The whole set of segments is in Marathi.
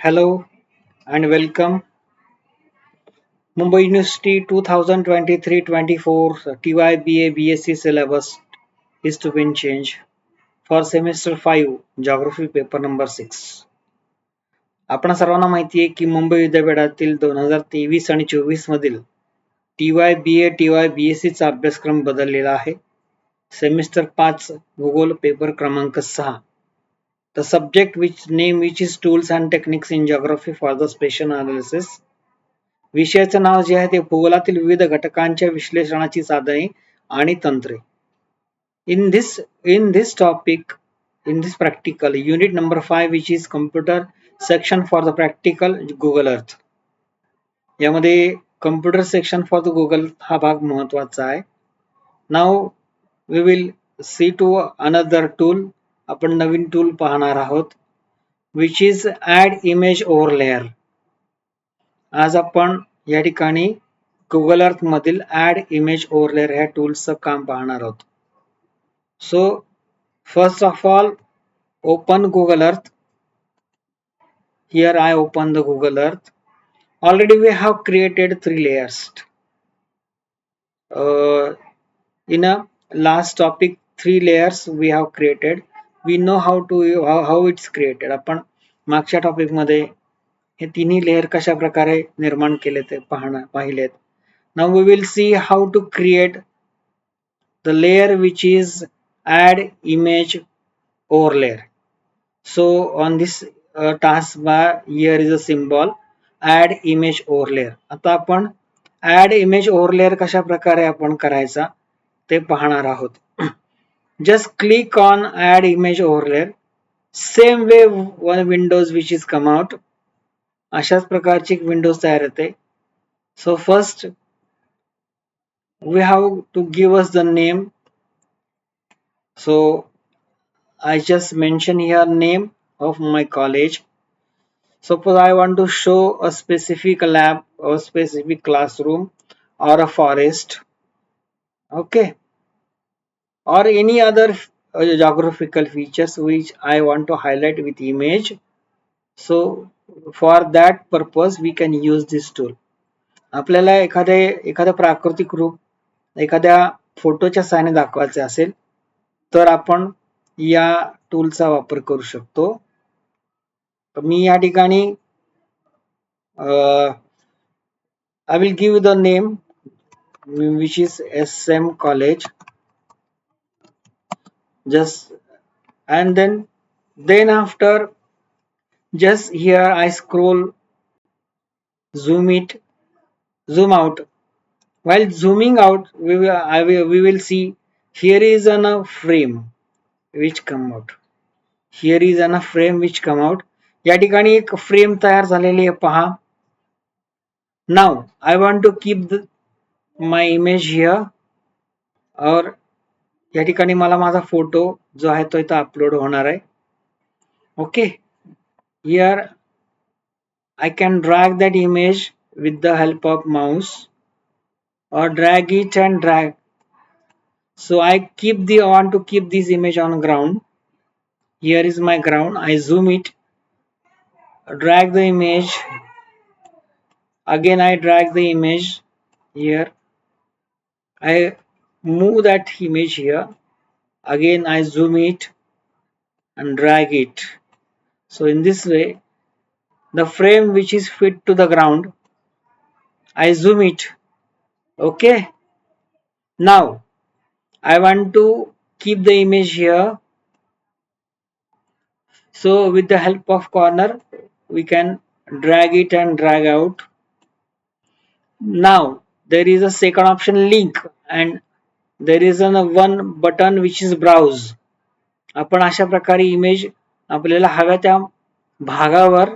Hello and welcome Mumbai university two thousand twenty three twenty four T Y B A B S C syllabus is to been change for semester five geography paper number six आपण सर्वांना माहिती आहे की मुंबई विद्यापीठातील दोन हजार तेवीस आणि चोवीसमधील T Y B A T Y B S सीचा अभ्यासक्रम बदललेला आहे. सेमिस्टर पाच भूगोल पेपर क्रमांक सहा. The subject which name which is tools and techniques in geography for the spatial analysis. विषयाचं नाव जे आहे ते भूगोलातील विविध घटकांच्या विश्लेषणाची साधने आणि तंत्रे. In this in this topic in this practical unit number five which is computer section for the practical Google Earth यामध्ये computer section for the Google हा भाग महत्त्वाचा आहे. Now we will see to another tool आपण नवीन टूल पाहणार आहोत which is add image over layer आज आपण या ठिकाणी गुगल अर्थ मधील ऍड इमेज ओव्हर लेअर ह्या टूल्सचं काम पाहणार आहोत. So first of all open Google Earth here I open the Google Earth already we have created three layers in a last topic three layers we have created we know how to how it's created आपण मागच्या टॉपिकमध्ये हे तिन्ही लेअर कशा प्रकारे निर्माण केले ते पाहणं पाहिलेत. Now we will see how to create the layer which is add image over layer so on this task bar here is a symbol add image over layer आता आपण ऍड इमेज ओव्हर लेअर कशा प्रकारे आपण करायचा ते पाहणार आहोत. just click on add image overlay same way one windows which is come out अशाच प्रकारची एक विंडोज तयार होते so first we have to give us the name so I just mention here name of my college suppose I want to show a specific lab or specific classroom or a forest okay or any other uh, geographical features which I want to highlight with image. So for that purpose we can use this tool. आपल्याला एखादे एखादं प्राकृतिक रूप एखाद्या फोटोच्या साहाय्याने दाखवायचे असेल तर आपण या टूलचा वापर करू शकतो मी या ठिकाणी I will give the name which is S M college just and then then after just here I scroll zoom it zoom out while zooming out we will I will we will see here is an a frame which come out here is an a frame which come out या ठिकाणी एक फ्रेम तयार झालेली आहे पहा now I want to keep my image here और या ठिकाणी मला माझा फोटो जो आहे तो इथं अपलोड होणार आहे. Okay here I can drag that image with the help of mouse और drag each and drag so I keep the want to keep this image on ground here is my ground I zoom it drag the image again I drag the image here I move that image here. Again I zoom it and drag it. So in this way the frame which is fit to the ground I zoom it. Okay? Now I want to keep the image here. So with the help of corner we can drag it and drag out. Now there is a second option link and there is an one button which is browse आपण अशा प्रकारे इमेज आपल्याला हव्या त्या भागावर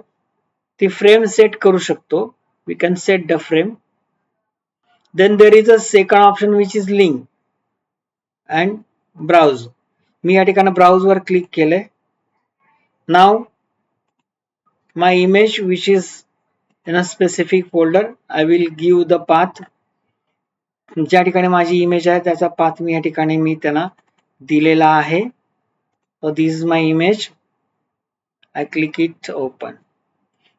ती फ्रेम सेट करू शकतो. We can set the frame then there is a second option which is link and browse मी या ठिकाणी ब्राउज वर क्लिक केलंय. Now my image which is in a specific folder I will give the path ज्या ठिकाणी माझी इमेज आहे त्याचा पाथ मी या ठिकाणी मी त्यांना दिलेला आहे. This is my image I click it open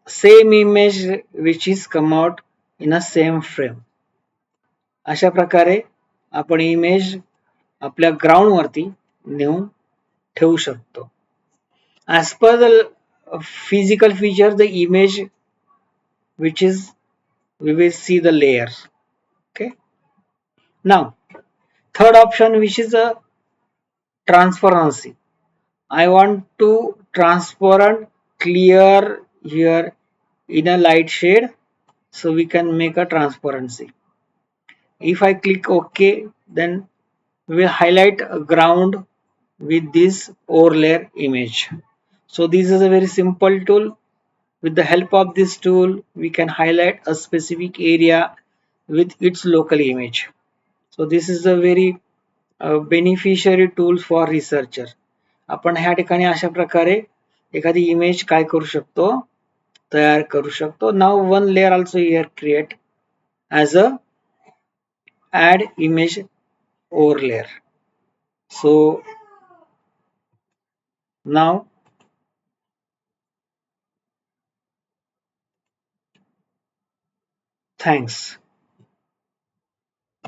same image which is come out in a same frame अशा प्रकारे आपण इमेज आपल्या ग्राउंडवरती नेऊन ठेवू शकतो. As per the physical feature the image which is we will see the layers okay? Now third option which is a transparency. I want to transparent clear here in a light shade so we can make a transparency. If i click ok then we will highlight a ground with this overlay image. So this is a very simple tool. With the help of this tool we can highlight a specific area with its local image so this is a very uh, beneficiary tool for researcher आपण ह्या ठिकाणी अशा प्रकारे एखादी इमेज काय करू शकतो तयार करू शकतो now one layer also here create as a add image over layer so now thanks